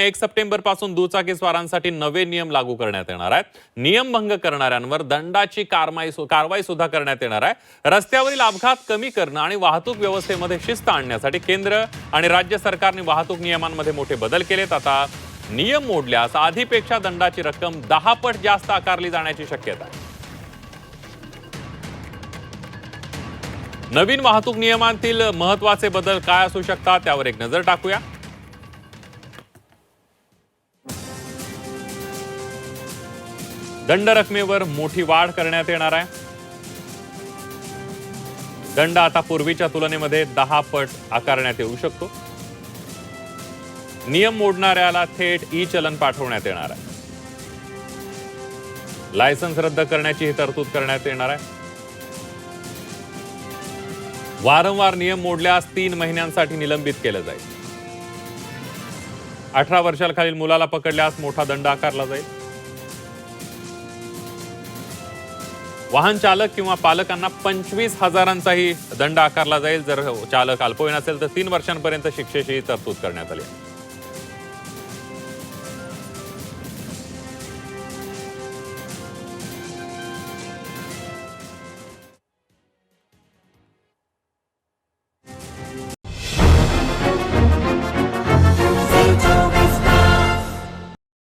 एक सप्टेंबरपासून दुचाकी स्वारांसाठी नवे नियम लागू करण्यात येणार आहेत. नियमभंग करणाऱ्यांवर दंडाची कारवाई कारवाई सुद्धा करण्यात येणार आहे. रस्त्यावरील अपघात कमी करणं आणि वाहतूक व्यवस्थेमध्ये शिस्त आणण्यासाठी केंद्र आणि राज्य सरकारने वाहतूक नियमांमध्ये मोठे बदल केलेत. आता नियम मोडल्यास आधीपेक्षा दंडाची रक्कम दहा पट जास्त आकारली जाण्याची शक्यता आहे. नवीन वाहतूक नियमांतील महत्त्वाचे बदल काय असू शकतात त्यावर एक नजर टाकूया. दंड रकमेवर मोठी वाढ करण्यात येणार आहे. दंड आता पूर्वीच्या तुलनेमध्ये दहा पट आकारण्यात येऊ शकतो. नियम मोडणाऱ्याला थेट ई चलन पाठवण्यात येणार आहे. लायसन्स रद्द करण्याची ही तरतूद करण्यात येणार आहे. वारंवार नियम मोडल्यास तीन महिन्यांसाठी निलंबित केलं जाईल. अठरा वर्षाखालील मुलाला पकडल्यास मोठा दंड आकारला जाईल. वाहन चालक किंवा पालकांना पंचवीस हजारांचाही दंड आकारला जाईल जर हो, चालक अल्पवयीन असेल तर तीन वर्षांपर्यंत शिक्षेची तरतूद करण्यात आली आहे.